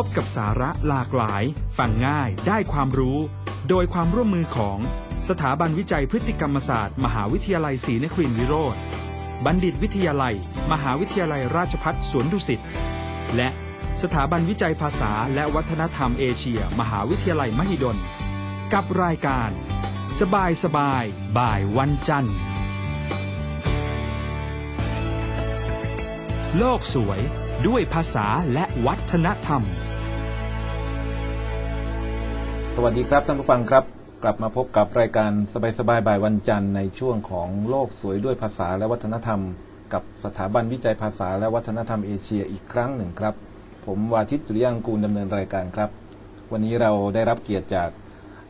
พบกับสาระหลากหลาย ฟังง่ายได้ความรู้ โดยความร่วมมือของสถาบันวิจัยพฤติกรรมศาสตร์ มหาวิทยาลัยศรีนครินทรวิโรธบัณฑิตวิทยาลัย มหาวิทยาลัยราชภัฏสวนดุสิตและสถาบันวิจัยภาษาและวัฒนธรรมเอเชีย มหาวิทยาลัยมหิดล กับรายการ สบายสบายบ่ายวันจันทร์ โลกสวยด้วยภาษาและวัฒนธรรม สวัสดีครับท่านผู้ฟังครับ กลับมาพบกับรายการสบายๆบ่ายวันจันทร์ในช่วงของโลกสวยด้วยภาษาและวัฒนธรรม กับสถาบันวิจัยภาษาและวัฒนธรรมเอเชียอีกครั้งหนึ่งครับ ผมวาทิตจุริยังกูลดำเนินรายการครับ วันนี้เราได้รับเกียรติจาก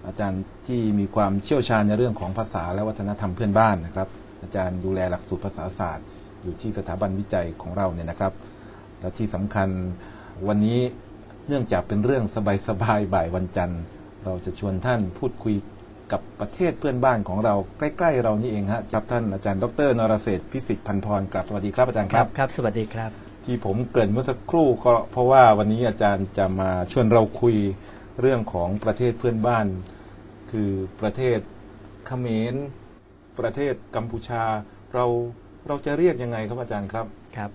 อาจารย์ที่มีความเชี่ยวชาญในเรื่องของภาษาและวัฒนธรรมเพื่อนบ้านนะครับ อาจารย์ดูแลหลักสูตรภาษาศาสตร์ อยู่ที่สถาบันวิจัยของเราเนี่ยนะครับ และที่สำคัญวันนี้เนื่องจากเป็นเรื่องสบายๆบ่ายวันจันทร์ เราจะชวนท่านพูดคุยกับประเทศเพื่อนบ้านของเราใกล้ ๆ เรานี่เองฮะจับท่านอาจารย์ดรนรเศรษฐ์พิสิทธิ์พันพรกลับสวัสดีครับอาจารย์ครับครับ สวัสดีครับ ที่ผมเกริ่นเมื่อสักครู่ก็เพราะว่าวันนี้อาจารย์จะมาชวนเราคุยเรื่องของประเทศเพื่อนบ้าน คือประเทศเขมร ประเทศกัมพูชา เราเราจะเรียกยังไงครับอาจารย์ครับครับ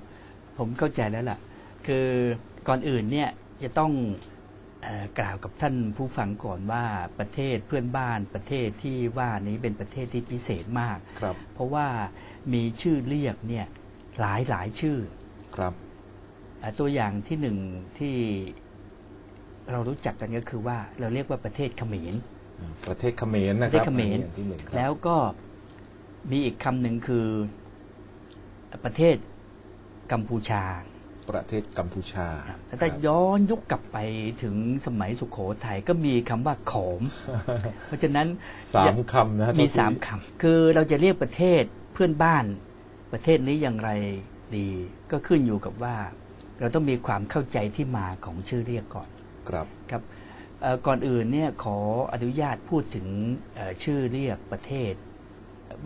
ผมเข้าใจแล้วล่ะ คือก่อนอื่นเนี่ยจะต้องเออ กล่าวกับท่านผู้ฟังก่อนว่าประเทศเพื่อนบ้านประเทศที่ว่านี้เป็นประเทศที่พิเศษมาก ครับ เพราะว่ามีชื่อเรียกเนี่ยหลายหลายชื่อครับอ่าตัวอย่างที่หนึ่งที่เรารู้จักกันก็คือว่าเราเรียกว่าประเทศเขมรประเทศเขมรนะครับประเทศเขมรอันนี้อันที่หนึ่งครับแล้วก็มีอีกคำหนึ่งคือประเทศกัมพูชา ประเทศกัมพูชาแต่ถ้าครับย้อนยุคกลับไปถึงสมัยสุขโขทัยก็มีคำว่าขอม เพราะฉะนั้นสามคำนะฮะมีเท่ที่สามคำคือเราจะเรียกประเทศเพื่อนบ้านประเทศนี้อย่างไรดี ก็ขึ้นอยู่กับว่า เราต้องมีความเข้าใจที่มาของชื่อเรียกก่อนครับครับเอ่อก่อนอื่นเนี่ยขออนุญาตพูดถึงเอ่อชื่อเรียกประเทศ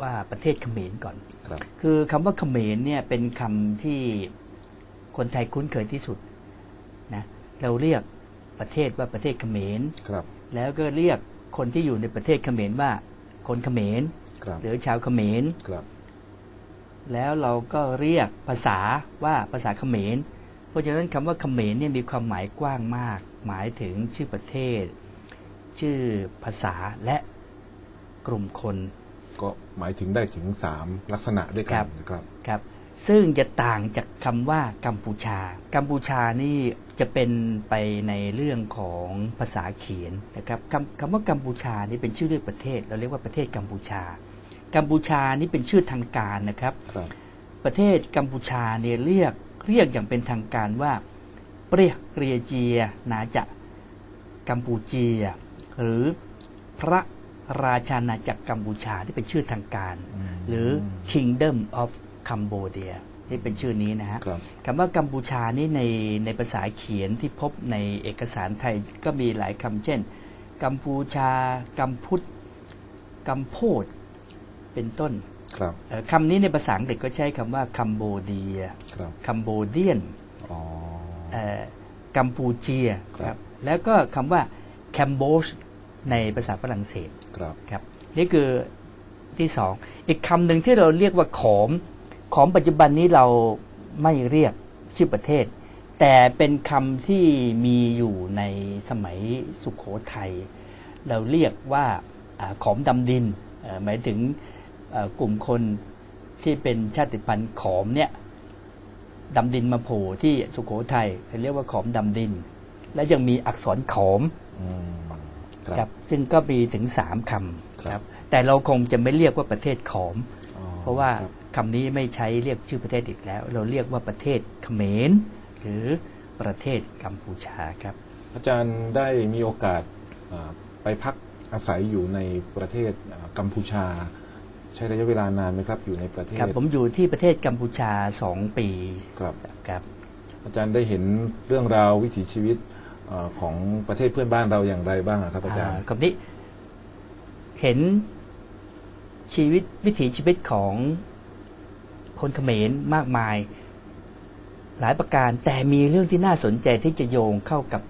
ว่าประเทศเขมรก่อนครับคือคำว่าเขมรเนี่ยเป็นคำที่ คนไทยคุ้นเคยที่สุดนะเราเรียกประเทศว่าประเทศเขมรครับ แล้วก็เรียกคนที่อยู่ในประเทศเขมรว่า คนเขมรครับหรือชาวเขมรครับแล้วเราก็เรียกภาษาว่าภาษาเขมร เพราะฉะนั้นคำว่าเขมรเนี่ยมีความหมายกว้างมาก หมายถึงชื่อประเทศ ชื่อภาษาและกลุ่มคน ก็หมายถึงได้ถึงสามลักษณะด้วยคกัรันบนะครับครับ ซึ่งจะต่างจากคำว่ากัมพูชา กัมพูชานี่จะเป็นไปในเรื่องของภาษาเขียนนะครับคำคำว่ากัมพูชานี่เป็นชื่อเรียกประเทศ เราเรียกว่าประเทศกัมพูชา กัมพูชานี่เป็นชื่อทางการนะครับครับประเทศกัมพูชาเนี่ยเรียกเรียกอย่างเป็นทางการว่าเปรียเรียเจีย นาจะกัมพูเจีย หรือพระราชาณาจักรกัมพูชาที่เป็นชื่อทางการอืมหรือ Kingdom of Cambodia นี่เป็นชื่อนี้นะฮะครับคำว่ากัมพูชานี่ในในภาษาเขียนที่พบในเอกสารไทยก็มีหลายคำเช่น กัมพูชา กัมพุทธกัมโพดเป็นต้นครับเอ่อคำนี้ในภาษาอังกฤษก็ใช้คำว่าคัมโบเดียครับคัมโบเดียนอ๋อกัมพูเจียครับแล้วก็คำว่าแคมโบชในภาษาฝรั่งเศสครับครับนี่คือที่สองอีกคำหนึ่งที่เราเรียกว่าขอม ขอมปัจจุบันนี้เราไม่เรียกชื่อประเทศ แต่เป็นคำที่มีอยู่ในสมัยสุขโขทัยเราเรียกว่าอาขอมดำดินเอ่อหมายถึงเอ่อกลุ่มคนที่เป็นชาติพันธุ์ขอมเนี่ยดำดินมาโผล่ที่สุขโขทัยเราเรียกว่าขอมดำดิน และยังมีอักษรขอมอืมครับครับซึ่งก็มีถึงสามคครับำแต่เราคงจะไม่เรียกว่าประเทศขอมอ๋อเพราะว่า ครับคำนี้ไม่ใช้เรียกชื่อประเทศอีกแล้ว เราเรียกว่าประเทศเขมรหรือประเทศกัมพูชาครับ อาจารย์ได้มีโอกาสอ่าไปพักอาศัยอยู่ในประเทศอ่ากัมพูชา ใช้ระยะเวลานานไหมครับอยู่ในประเทศครับผมอยู่ที่ประเทศกัมพูชาสองปีครับครับ อาจารย์ได้เห็นเรื่องราววิถีชีวิตอ่าของประเทศเพื่อนบ้านเราอย่างไรบ้างอะครับอาจารย์อ่ากับนี้เห็นชีวิตวิถีชีวิตของ คนเขมรมากมาย หลายประการแต่มีเรื่องที่น่าสนใจที่จะโยงเข้ากับ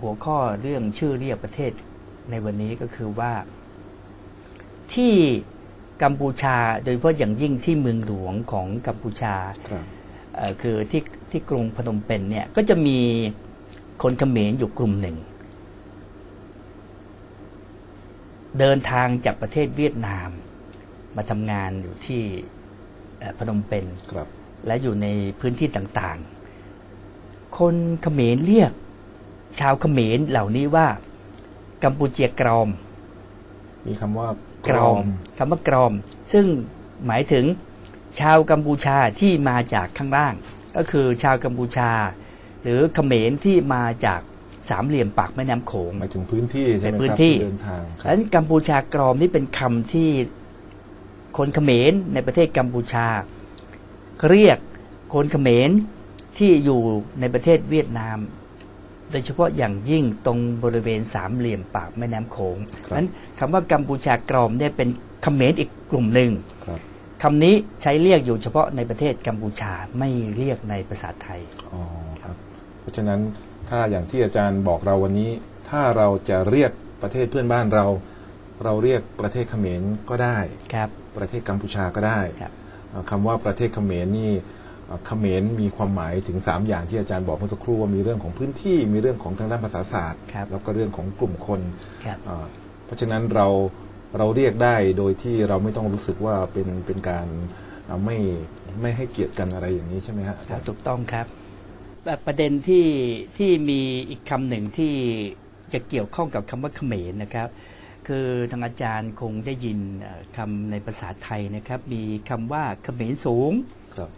หัวข้อเรื่องชื่อเรียกประเทศในวันนี้ก็คือว่า ที่กัมพูชาโดยเฉพาะอย่างยิ่งที่เมืองหลวงของกัมพูชาครับเอ่อคือที่ที่กรุงพนมเปญเนี่ยก็จะมีคนเขมรอยู่กลุ่มหนึ่ง เดินทางจากประเทศเวียดนาม มาทำงานอยู่ที่เอ่อ พนมเปญครับและอยู่ในพื้นที่ต่างๆ คนเขมรเรียก ชาวเขมรเหล่านี้ว่า กัมพูเจียกรอม มีคำว่ากรอมคำว่ากรอม ซึ่งหมายถึงชาวกัมพูชาที่มาจากข้างล่าง ก็คือชาวกัมพูชา หรือเขมรที่มาจากสามเหลี่ยมปากแม่น้ำโขงหมายถึงพื้นที่ใช่ไหมเป็นพื้คนรับที่เดินทางคดัรังบนั้นกัมพูชากรอมนี่เป็นคำที่ คนเขมรในประเทศกัมพูชา เรียกคนเขมรที่อยู่ในประเทศเวียดนาม โดยเฉพาะอย่างยิ่งตรงบริเวณสามเหลี่ยมปากแม่น้ำโขงครับนั้นคำว่ากัมพูชากรอมเนี่ยเป็นเขมรอีกกลุ่มหนึ่งครับคำนี้ใช้เรียกอยู่เฉพาะในประเทศกัมพูชาไม่เรียกในภาษาไทยอ๋อครับ เพราะฉะนั้นถ้าอย่างที่อาจารย์บอกเราวันนี้ ถ้าเราจะเรียกประเทศเพื่อนบ้านเรา เราเรียกประเทศเขมรก็ได้ครับประเทศกัมพูชาก็ได้ครับเอ่อคำว่าประเทศเขมรนี่เอ่อเขมรมีความหมายถึง 3 อย่างที่อาจารย์บอกเมื่อสักครู่ว่ามีเรื่องของพื้นที่มีเรื่องของทางด้านภาษาศาสตร์ครับแล้วก็เรื่องของกลุ่มคนครับเอ่อเพราะฉะนั้นเราเราเรียกได้โดยที่เราไม่ต้องรู้สึกว่าเป็นเป็นการเอ่อไม่ไม่ให้เกียรติกันอะไรอย่างนี้ใช่ไหมฮะอาคจารับรย์ถูกต้องครับแต่ประเด็นที่ที่มีอีกคำหนึ่งที่จะเกี่ยวข้องกับคำว่าเขมรนะครับ คือทางอาจารย์คงได้ยินเอ่อคำในภาษาไทยนะครับ มีคำว่าเขมรสูงครับ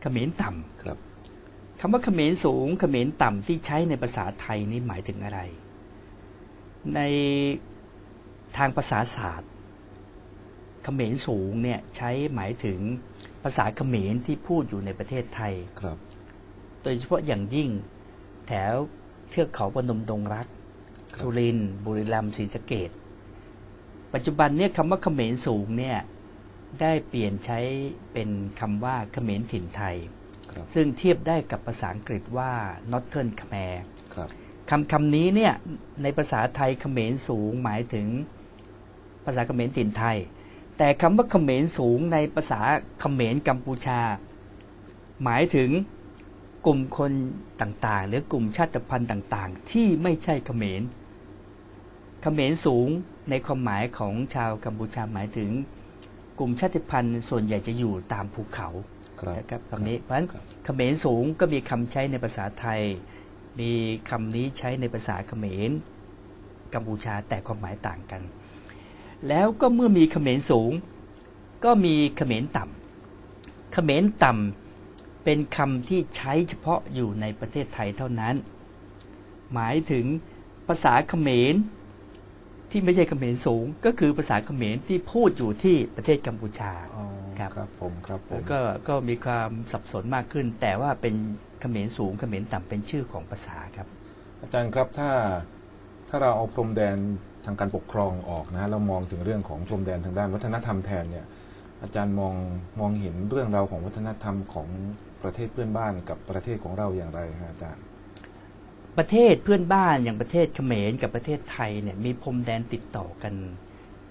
เขมรต่ำครับคำว่าเขมรสูงเขมรต่ำที่ใช้ในภาษาไทยนี่หมายถึงอะไร ในทางภาษาศาสตร์เขมรสูงเนี่ยใช้หมายถึงภาษาเขมรที่พูดอยู่ในประเทศไทยครับ โดยเฉพาะอย่างยิ่งแถวเทือกเขาพนมดงรักครับสุรินทร์บุรีรัมย์ศรีสะเกด ปัจจุบันเนี่ยคำว่าเขมรสูงเนี่ยได้เปลี่ยนใช้เป็นคำว่าเขมรถิ่นไทยครับซึ่งเทียบได้กับภาษาอังกฤษว่า Northern Khmer ครับคำคำนี้เนี่ยในภาษาไทยเขมรสูงหมายถึงภาษาเขมรถิ่นไทย แต่คำว่าเขมรสูงในภาษาเขมรกัมพูชา หมายถึงกลุ่มคนต่างๆ หรือกลุ่มชาติพันธุ์ต่าง ๆ ที่ไม่ใช่เขมรเขมรสูง ในความหมายของชาวกัมพูชาหมายถึง กลุ่มชาติพันธุ์ส่วนใหญ่จะอยู่ตามภูเขาครับนะครับคำนี้เพราะฉะนั้นครับเขมรสูงก็มีคำใช้ในภาษาไทย มีคำนี้ใช้ในภาษาเขมรกัมพูชาแต่ความหมายต่างกัน แล้วก็เมื่อมีเขมรสูง ก็มีเขมรต่ำเขมรต่ำเป็นคำที่ใช้เฉพาะอยู่ในประเทศไทยเท่านั้น หมายถึงภาษาเขมร ที่ไม่ใช่เขมรสูง ก็คือภาษาเขมรที่พูดอยู่ที่ประเทศกัมพูชาอ๋อครับครับผมครับผมก็ก็มีความสับสนมากขึ้น แต่ว่าเป็นเขมรสูงเขมรต่ำเป็นชื่อของภาษาครับ อาจารย์ครับถ้าถ้าเราเอาพรมแดนทางการปกครองออกนะฮะเรามองถึงเรื่องของพรมแดนทางด้านวัฒนธรรมแทนเนี่ยอาจารย์มองมองเห็นเรื่องราวของวัฒนธรรมของประเทศเพื่อนบ้านกับประเทศของเราอย่างไรฮะอาจารย์ ประเทศเพื่อนบ้านอย่างประเทศเขมรกับประเทศไทยเนี่ยมีพรมแดนติดต่อกัน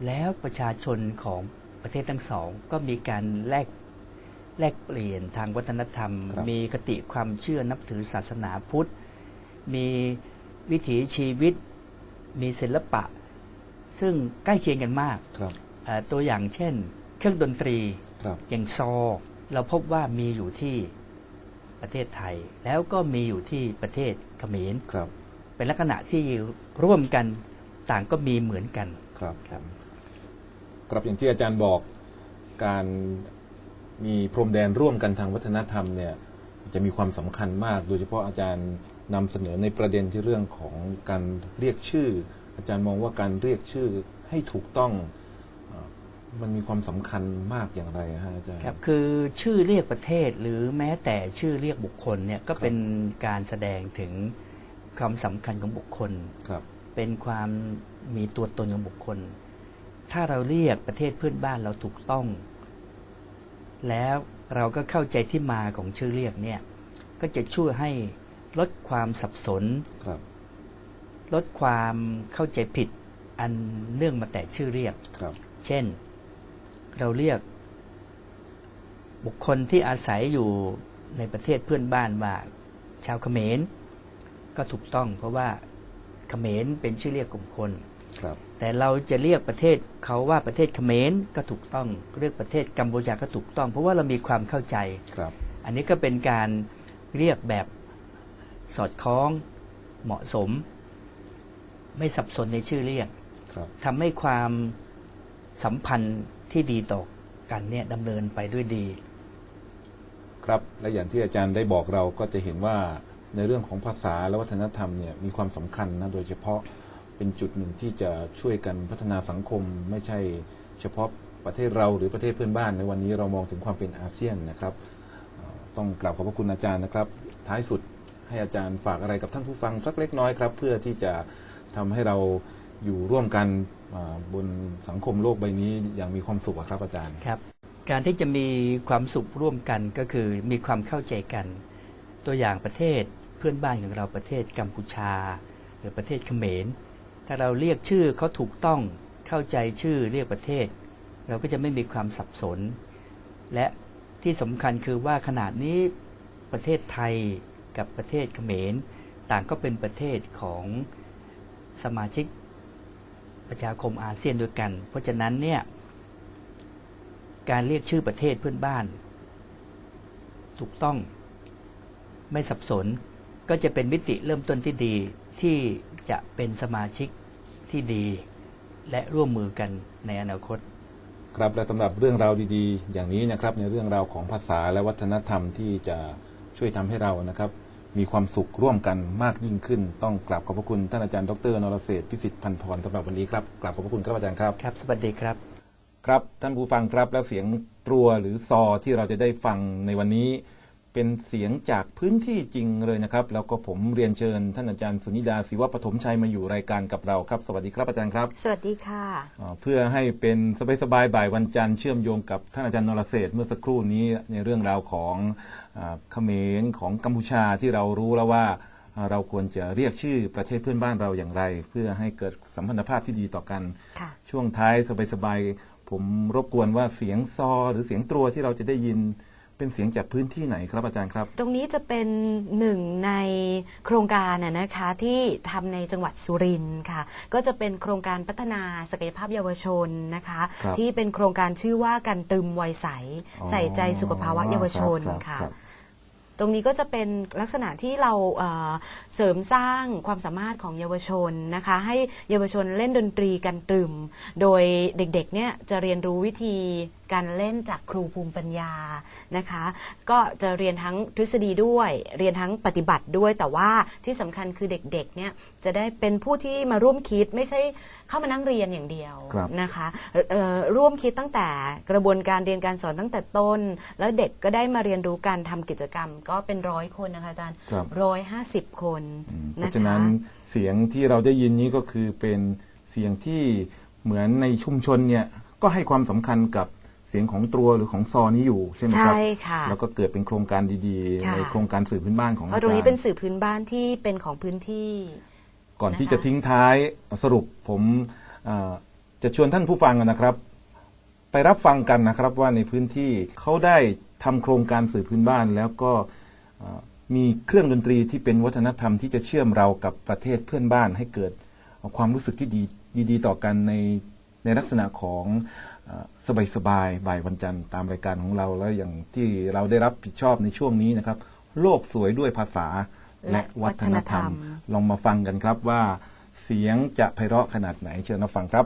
แล้วประชาชนของประเทศทั้งสอง ก็มีการแลกแลกเปลี่ยนทางวัฒนธรรมครับมีคติความเชื่อนับถือศาสนาพุทธ มีวิถีชีวิต มีศิลปะ ซึ่งใกล้เคียงกันมากครับเอ่อตัวอย่างเช่น เครื่องดนตรีครับอย่างซอ เราพบว่ามีอยู่ที่ ประเทศไทย แล้วก็มีอยู่ที่ประเทศเขมรครับ เป็นลักษณะที่ร่วมกันต่างก็มีเหมือนกันครับครับครับอย่างที่อาจารย์บอกการมีพรมแดนร่วมกันทางวัฒนธรรมเนี่ยจะมีความสำคัญมาก โดยเฉพาะอาจารย์นำเสนอในประเด็นที่เรื่องของการเรียกชื่อ อาจารย์มองว่าการเรียกชื่อให้ถูกต้องเอ่อ มันมีความสำคัญมากอย่างไรฮะอาจารย์ครับคือชื่อเรียกประเทศหรือแม้แต่ชื่อเรียกบุคคลเนี่ยก็ครับเป็นการแสดงถึงความสำคัญของบุคคลครับ เป็นความมีตัวตนของบุคคล ถ้าเราเรียกประเทศเพื่อนบ้านเราถูกต้อง แล้วเราก็เข้าใจที่มาของชื่อเรียกเนี่ย ก็จะช่วยให้ลดความสับสนครับลดความเข้าใจผิดอันเนื่องมาแต่ชื่อเรียกครับ เช่น เราเรียก บุคคลที่อาศัยอยู่ในประเทศเพื่อนบ้านว่าชาวเขมร ก็ถูกต้อง เพราะว่าเขมรเป็นชื่อเรียกกลุ่มคนครับ แต่เราจะเรียกประเทศเขาว่าประเทศเขมรก็ถูกต้อง เรียกประเทศกัมพูชาก็ถูกต้อง เพราะว่าเรามีความเข้าใจครับ อันนี้ก็เป็นการเรียกแบบสอดคล้องเหมาะสม ไม่สับสนในชื่อเรียกครับทำให้ความสัมพันธ์ ที่ดีต่อกันเนี่ยดำเนินไปด้วยดี ครับและอย่างที่อาจารย์ได้บอกเราก็จะเห็นว่าในเรื่องของภาษาและวัฒนธรรมเนี่ยมีความสำคัญนะโดยเฉพาะเป็นจุดหนึ่งที่จะช่วยกันพัฒนาสังคม ไม่ใช่เฉพาะประเทศเราหรือประเทศเพื่อนบ้าน ในวันนี้เรามองถึงความเป็นอาเซียนนะครับ ต้องกราบขอบพระคุณอาจารย์นะครับ ท้ายสุดให้อาจารย์ฝากอะไรกับท่านผู้ฟังสักเล็กน้อยครับ เพื่อที่จะทำให้เราอยู่ร่วมกัน บนสังคมโลกใบนี้อย่างมีความสุขครับอาจารย์ครับ การที่จะมีความสุขร่วมกันก็คือมีความเข้าใจกัน ตัวอย่างประเทศเพื่อนบ้านของเราประเทศกัมพูชา หรือประเทศเขมร ถ้าเราเรียกชื่อเขาถูกต้องเข้าใจชื่อเรียกประเทศ เราก็จะไม่มีความสับสน และที่สำคัญคือว่าขนาดนี้ประเทศไทยกับประเทศเขมร ต่างก็เป็นประเทศของสมาชิก ประชาคมอาเซียนด้วยกัน เพราะฉะนั้นเนี่ยการเรียกชื่อประเทศเพื่อนบ้าน ถูกต้องไม่สับสนก็จะเป็นมิติเริ่มต้นที่ดีที่จะเป็นสมาชิกที่ดี และร่วมมือกันในอนาคต ครับและสำหรับเรื่องราวดีๆ อย่างนี้นะครับในเรื่องราวของภาษาและวัฒนธรรมที่จะช่วยทำให้เรานะครับ มีความสุขร่วมกันมากยิ่งขึ้น ต้องกราบขอบพระคุณท่านอาจารย์ดรนรเศรษฐ์พิสิทธิ์พันธ์พรสำหรับวันนี้ครับกราบขอบพระคุณครับอาจารย์ครับครับ สวัสดีครับ ครับท่านผู้ฟังครับแล้วเสียงตรัวหรือซอที่เราจะได้ฟังในวันนี้ เป็นเสียงจากพื้นที่จริงเลยนะครับ แล้วก็ผมเรียนเชิญท่านอาจารย์สุนิดาศิวปฐมชัยมาอยู่รายการกับเราครับ สวัสดีครับอาจารย์ครับ สวัสดีค่ะอ่าเพื่อให้เป็นสบายๆบ่ายวันจันทร์เชื่อมโยงกับท่านอาจารย์นรเศรษฐ์เมื่อสักครู่นี้ในเรื่องราวของอาเขมรของกัมพูชาที่เรารู้แล้วว่าอ่าเราควรจะเรียกชื่อประเทศเพื่อนบ้านเราอย่างไร เพื่อให้เกิดสัมพันธภาพที่ดีต่อกันค่ะช่วงท้ายสบายๆผมรบกวนว่าเสียงซอหรือเสียงตรัวที่เราจะได้ยิน เป็นเสียงจากพื้นที่ไหนครับอาจารย์ครับ ตรงนี้จะเป็นหนึ่งในโครงการน่ะนะคะที่ทำในจังหวัดสุรินทร์ค่ะ ก็จะเป็นโครงการพัฒนาศักยภาพเยาวชนนะคะครับที่เป็นโครงการชื่อว่ากันตรึมวัยใสอ๋อใส่ใจสุขภาวะเยาวชนรับค่ะรับตรงนี้ก็จะเป็นลักษณะที่เราเอ่อเสริมสร้างความสามารถของเยาวชนนะคะ ให้เยาวชนเล่นดนตรีกันตรึม โดยเด็กๆเนี่ยจะเรียนรู้วิธี การเล่นจากครูภูมิปัญญานะคะ ก็จะเรียนทั้งทฤษฎีด้วย เรียนทั้งปฏิบัติด้วย แต่ว่าที่สำคัญคือเด็กๆเนี่ยจะได้เป็นผู้ที่มาร่วมคิดไม่ใช่เข้ามานั่งเรียนอย่างเดียวครับนะคะเอ่อร่วมคิดตั้งแต่กระบวนการเรียนการสอนตั้งแต่ต้น แล้วเด็กก็ได้มาเรียนรู้การทำกิจกรรม ก็เป็นร้อยคนนะคะอาจารย์ครับร้อยห้าสิบคนอืมเพนะราะฉะนั้คะนเสียงที่เราได้ยินนี้ก็คือเป็นเสียงที่เหมือนในชุมชนเนี่ยก็ให้ความสำคัญกับ เสียงของตรัวหรือของซอนี้อยู่ใช่ไหมครับใช่ค่ะแล้วก็เกิดเป็นโครงการดีๆค่ะในโครงการสื่อพื้นบ้านของเพอาราะจารตรงนี้เป็นย์สื่อพื้นบ้านที่เป็นของพื้นที่ ก่อนที่นะคะจะทิ้งท้ายสรุปผมเอ่อจะชวนท่านผู้ฟังนะครับ ไปรับฟังกันนะครับว่าในพื้นที่เขาได้ทำโครงการสื่อพื้นบ้าน แล้วก็เอ่อมีเครื่องดนตรีที่เป็นวัฒนธรรมที่จะเชื่อมเรากับประเทศเพื่อนบ้านให้เกิดความรู้สึกที่ดีดีๆต่อกันในในลักษณะของ สบายสบายๆบ่ายวันจันทร์ตามรายการของเราแล้วอย่างที่เราได้รับผิดชอบในช่วงนี้นะครับ โลกสวยด้วยภาษาและวัฒนธรรม ลองมาฟังกันครับว่าเสียงจะไพเราะขนาดไหนเชิญรับฟังครับ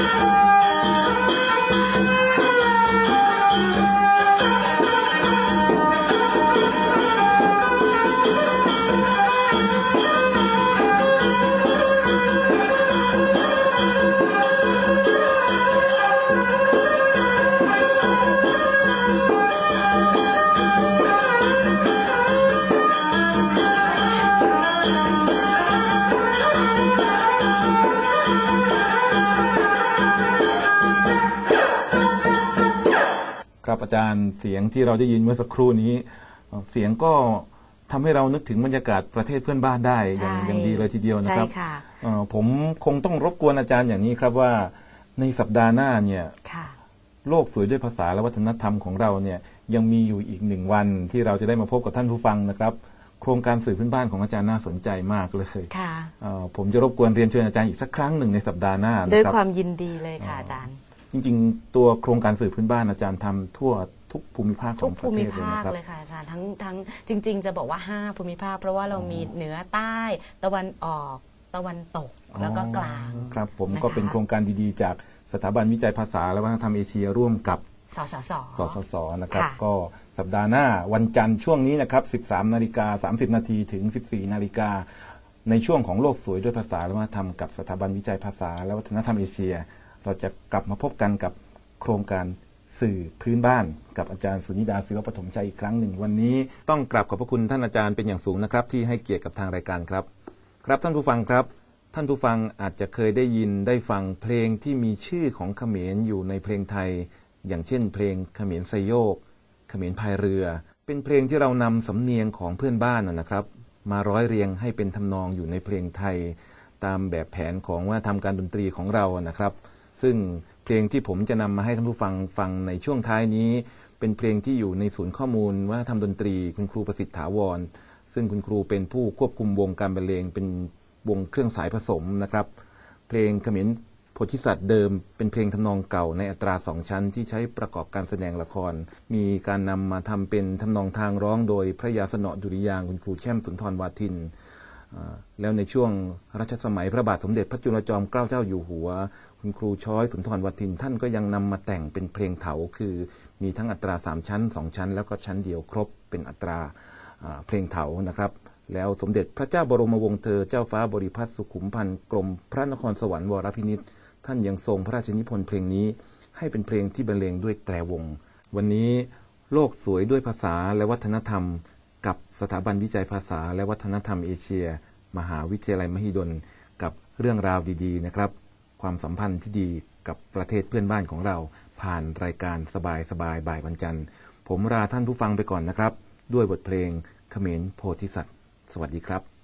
Oh. อาจารย์เสียงที่เราได้ยินเมื่อสักครู่นี้เอ่อเสียงก็ทำให้เรานึกถึงบรรยากาศประเทศเพื่อนบ้านได้อย่างใช่อย่างดีเลยทีเดียวนะครับใช่ค่ะเอ่อผมคงต้องรบกวนอาจารย์อย่างนี้ครับว่าในสัปดาห์หน้าเนี่ยค่ะโลกสวยด้วยภาษาและวัฒนธรรมของเราเนี่ยยังมีอยู่อีกหนึ่งวันที่เราจะได้มาพบกับท่านผู้ฟังนะครับ โครงการสื่อพื้นบ้านของอาจารย์น่าสนใจมากเลยค่ะเอ่อผมจะรบกวนเรียนเชิญอาจารย์อีกสักครั้งหนึ่งในสัปดาห์หน้านะด้วยครับความยินดีเลยค่ะอาจารย์ จริง ๆ ตัวโครงการสื่อพื้นบ้านอาจารย์ทำทั่วทุกภูมิภาคขทุอกงปภูระเทมิศเลยภาคนะครับ เลยค่ะอาจารย์ทั้งทั้งจริง ๆ จะบอกว่า 5 ภูมิภาค เพราะว่าเรามีเหนือใต้ ตะวันออกตะวันตกแล้วก็กลางครับ ผมนะคะก็เป็นโครงการดีๆ จากสถาบันวิจัยภาษาและวัฒนธรรมเอเชียร่วมกับสสส สสสนะครับ ค่ะ ก็สัปดาห์หน้าวันจันทร์ช่วงนี้นะครับ 13 นาฬิกา 30 นาทีถึง 14 นาฬิกา ในช่วงของโลกสวยด้วยภาษาและวัฒนธรรมกับสถาบันวิจัยภาษาและวัฒนธรรมเอเชีย เราจะกลับมาพบกันกับโครงการสื่อพื้นบ้าน กับอาจารย์สุนิดาศิวปฐมชัยอีกครั้งหนึ่ง วันนี้ต้องกราบขอบพระคุณท่านอาจารย์เป็นอย่างสูงนะครับ ที่ให้เกียรติกับทางรายการครับ ครับท่านผู้ฟังครับ ท่านผู้ฟังอาจจะเคยได้ยินได้ฟังเพลงที่มีชื่อของเขมรอยู่ในเพลงไทย อย่างเช่น เพลงเขมรไซโยก เขมรพายเรือ เป็นเพลงที่เรานำสำเนียงของเพื่อนบ้านนะนะครับ มาร้อยเรียงให้เป็นทำนองอยู่ในเพลงไทย ตามแบบแผนของว่าทำการดนตรีของเรานะครับ ซึ่งเพลงที่ผมจะนำมาให้ท่านผู้ฟังฟังในช่วงท้ายนี้ เป็นเพลงที่อยู่ในศูนย์ข้อมูลว่าทำดนตรีคุณครูประสิทธิ์ถาวร ซึ่งคุณครูเป็นผู้ควบคุมวงการบรรเลงเป็นวงเครื่องสายผสมนะครับ เพลงเขมรโพธิสัตว์เดิม เป็นเพลงทำนองเก่าในอัตราสองชั้นที่ใช้ประกอบการแสดงละคร มีการนำมาทำเป็นทำนองทางร้องโดยพระยาสนอดุริยางคุณครูแช่มสุนทรวาทินแล้วในช่วงรัชสมัยพระบาทสมเด็จพระจุลจอมเกล้าเจ้าอยู่หัว คุณครูช้อยสุนทรวทินท่านก็ยังนำมาแต่งเป็นเพลงเถาคือ มีทั้งอัตราสามชั้นสองชั้น แล้วก็ชั้นเดียวครบเป็นอัตราอ่าเพลงเถานะครับ แล้วสมเด็จพระเจ้าบรมวงศ์เธอเจ้าฟ้าบริพัตรสุขุมพันธ์กรมพระนครสวรรค์วรพินิษท่านยังทรงพระราชนิพนธ์เพลงนี้ ให้เป็นเพลงที่บรรเลงด้วยแตรวง วันนี้โลกสวยด้วยภาษาและวัฒนธรรม กับสถาบันวิจัยภาษาและวัฒนธรรมเอเชีย มหาวิทยาลัยมหิดล กับเรื่องราวดีๆนะครับ ความสัมพันธ์ที่ดีกับประเทศเพื่อนบ้านของเรา ผ่านรายการสบายสบายบ่ายวันจันทร์ ผมลาท่านผู้ฟังไปก่อนนะครับ ด้วยบทเพลงเขมรโพธิสัตว์ สวัสดีครับ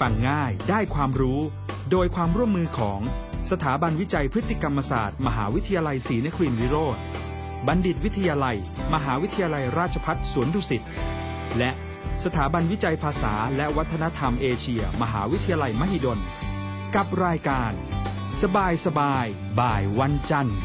ฟังง่ายได้ความรู้ โดยความร่วมมือของสถาบันวิจัยพฤติกรรมศาสตร์ มหาวิทยาลัยศรีนครินทรวิโรธบัณฑิตวิทยาลัย มหาวิทยาลัยราชภัฏสวนดุสิตและสถาบันวิจัยภาษาและวัฒนธรรมเอเชีย มหาวิทยาลัยมหิดล กับรายการ สบายสบาย บ่ายวันจันทร์